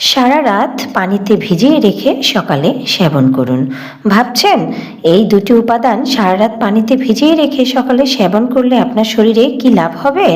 সারা রাত পানিতে ভিজিয়ে রেখে সকালে সেবন করুন। ভাবছেন, এই দুটি উপাদান সারা রাত পানিতে ভিজিয়ে রেখে সকালে সেবন করলে আপনার শরীরে কি লাভ হবে?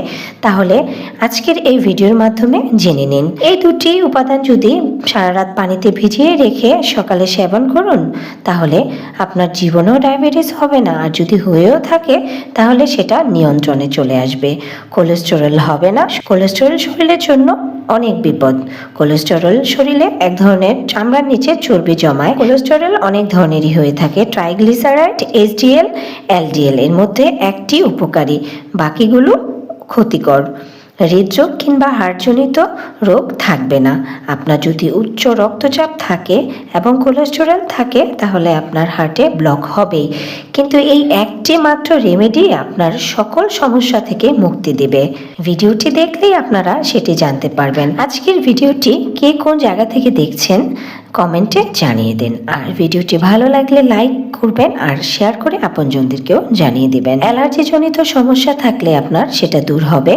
তাহলে আজকের এই ভিডিওর মাধ্যমে জেনে নিন। এই দুটি উপাদান যদি সারা রাত পানিতে ভিজিয়ে রেখে সকালে সেবন করুন, তাহলে আপনার জীবনেও ডায়াবেটিস হবে না। আর যদি হয়েও থাকে, তাহলে সেটা নিয়ন্ত্রণে চলে আসবে। কোলেস্টেরল হবে না। কোলেস্টেরল শরীরের জন্য অনেক বিপদ। কোলেস্টেরল শরীরে এক ধরনের চামড়ার নিচে চর্বি জমায়। কোলেস্টেরল অনেক ধরনেরই হয়ে থাকে। ট্রাইগ্লিসারাইড এসডিএল এলডিএল এর মধ্যে একটি উপকারী। বাকিগুলো ক্ষতিকর। হৃদরোগ কিংবা হার্টজনিত রোগ থাকবে না। আপনার যদি উচ্চ রক্তচাপ থাকে এবং কোলেস্টেরল থাকে, তাহলে আপনার হার্টে ব্লক হবেই। কিন্তু এই একটি মাত্র রেমেডি আপনার সকল সমস্যা থেকে মুক্তি দেবে। ভিডিওটি দেখলেই আপনারা সেটি জানতে পারবেন। আজকের ভিডিওটি কে কোন জায়গা থেকে দেখছেন? কমেন্টে জানিয়ে দিন। আর ভিডিওটি ভালো লাগলে লাইক করবেন আর শেয়ার করে আপনজনদেরকেও জানিয়ে দিবেন। অ্যালার্জিজনিত সমস্যা থাকলে আপনার সেটা দূর হবে।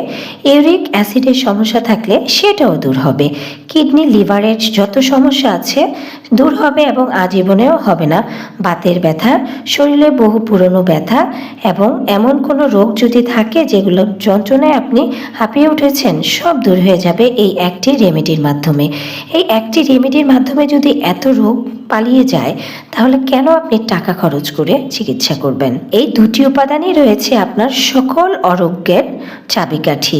ইউরিক অ্যাসিডের সমস্যা থাকলে সেটাও দূর হবে। কিডনি, লিভারের যত সমস্যা আছে দূর হবে এবং আজীবনেও হবে না। বাতের ব্যথা, শরীরে বহু পুরনো ব্যথা এবং এমন কোনো রোগ যদি থাকে যেগুলো যন্ত্রণায় আপনি হাঁপিয়ে উঠেছেন, সব দূর হয়ে যাবে এই একটি রেমেডির মাধ্যমে। এই একটি রেমেডির মাধ্যমে যদি এত রোগ পালিয়ে যায়, তাহলে কেন আপনি টাকা খরচ করে চিকিৎসা করবেন? এই দুটি উপাদানই রয়েছে আপনার সকল অরোগ্যের চাবিকাঠি।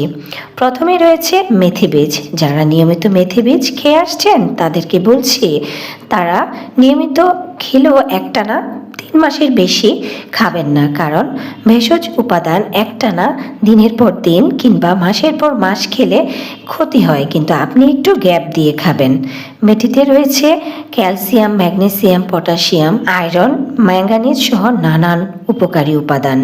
প্রথমে রয়েছে মেথি বীজ যারা নিয়মিত মেথি বীজ খেয়ে আসছেন, তাদেরকে বলছি, তারা নিয়মিত খেলেও একটানা মাসের বেশি খাবেন না, কারণ ভেষজ উপাদান একটানা দিনের পর দিন কিংবা মাসের পর মাস খেলে ক্ষতি হয়, কিন্তু আপনি একটু গ্যাপ দিয়ে খাবেন। মেথিতে রয়েছে calcium, magnesium, potassium, iron, manganese সহ নানান উপকারী উপাদান।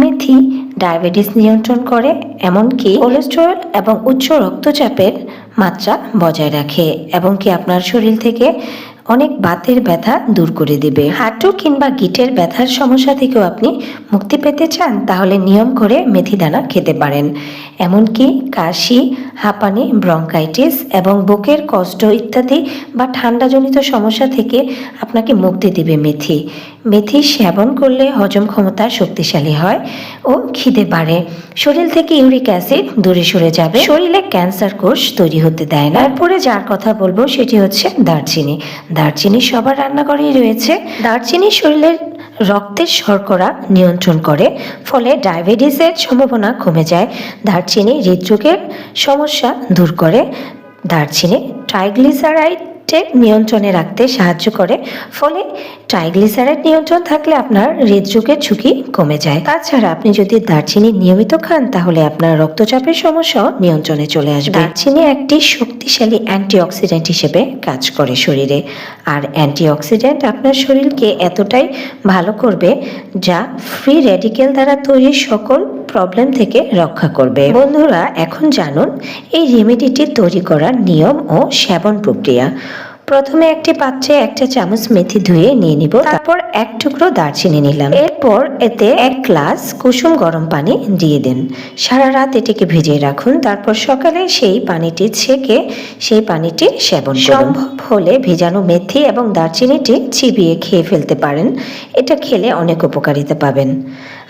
মেথি ডায়াবেটিস নিয়ন্ত্রণ করে, এমনকি কোলেস্টেরল এবং উচ্চ রক্তচাপের মাত্রা বজায় রাখে, এবং কি আপনার শরীর থেকে অনেক বাতের ব্যথা দূর করে দেবে। হাঁটু কিংবা গিটের ব্যথার সমস্যা থেকেও আপনি মুক্তি পেতে চান, তাহলে নিয়ম করে মেথি দানা খেতে পারেন। এমনকি কাশি, হাঁপানি, ব্রঙ্কাইটিস এবং বুকের কষ্ট ইত্যাদি বা ঠান্ডাজনিত সমস্যা থেকে আপনাকে মুক্তি দিবে মেথি। মেথি সেবন করলে হজম ক্ষমতা শক্তিশালী হয় ও খিদে বাড়ে। শরীর থেকে ইউরিক অ্যাসিড দূরে সরে যাবে। শরীরে ক্যান্সার কোষ তৈরি হতে দেয় না। এরপরে যার কথা বলব সেটি হচ্ছে দারচিনি। দারচিনি সবার রান্নাঘরেই রয়েছে। দারচিনি শরীরের রক্তের শর্করা নিয়ন্ত্রণ করে, ফলে ডায়াবেটিসের সম্ভাবনা কমে যায়। দারচিনি হৃদরোগের সমস্যা দূর করে। দারচিনি, ট্রাইগ্লিসারাইডে নিয়ন্ত্রণে রাখতে সাহায্য করে, ফলে ট্রাইগ্লিসারাইড নিয়ন্ত্রণ থাকলে আপনার হৃদরোগের ঝুঁকি কমে যায়। তাছাড়া আপনি যদি দারচিনি নিয়মিত খান, তাহলে আপনার রক্তচাপের সমস্যাও নিয়ন্ত্রণে চলে আসবে। দারচিনি একটি শক্তিশালী অ্যান্টিঅক্সিডেন্ট হিসেবে কাজ করে শরীরে, আর অ্যান্টিঅক্সিডেন্ট আপনার শরীরকে এতটাই ভালো করবে যা ফ্রি রেডিকেল দ্বারা তৈরি সকল প্রবলেম থেকে রক্ষা করবে। বন্ধুরা, এখন জানুন, এই রেমেডিটি তৈরি করার নিয়ম ও সেবন প্রক্রিয়া। প্রথমে একটি পাত্রে একটা চামচ মেথি ধুয়ে নিয়ে নিব। তারপর এক টুকরো দারচিনি নিলাম। এরপর এতে এক গ্লাস কুসুম গরম পানি দিয়ে দিন। সারা রাত এটিকে ভিজিয়ে রাখুন। তারপর সকালে সেই পানিটি ছেঁকে সেই পানিটি সেবন সম্ভব হলে ভিজানো মেথি এবং দারচিনিটি চিবিয়ে খেয়ে ফেলতে পারেন। এটা খেলে অনেক উপকারিতা পাবেন।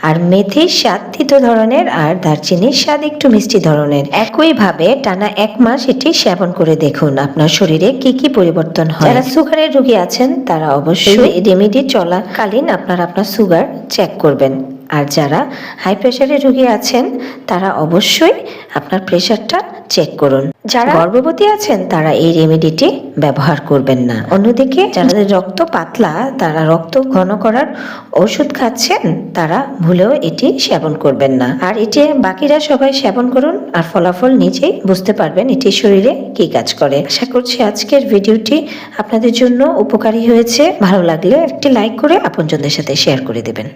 আর মেথির স্বাদ তিতো ধরনের আর দারচিনির স্বাদ একটু মিষ্টি ধরনের। একইভাবে টানা এক মাস এটি সেবন করে দেখুন আপনার শরীরে কি কি পরিবর্তন হয়। যারা সুগারের রোগী আছেন তারা অবশ্যই রেমেডি চলাকালীন আপনার আপনার সুগার চেক করবেন। আর যারা হাই প্রেশারের রোগী আছেন তারা অবশ্যই আপনার প্রেশারটা চেক করুন। যারা গর্ভবতী আছেন তারা এই রেমেডিটি ব্যবহার করবেন না। অন্যদিকে যাদের রক্ত পাতলা তারা রক্ত ঘন করার ওষুধ খাচ্ছেন তারা ভুলেও এটি সেবন করবেন না। আর এটি বাকিরা সবাই সেবন করুন আর ফলাফল নিজেই বুঝতে পারবেন এটি শরীরে কি কাজ করে। আশা করছি আজকের ভিডিওটি আপনাদের জন্য উপকারী হয়েছে। ভালো লাগলে একটি লাইক করে আপনজনদের সাথে শেয়ার করে দেবেন।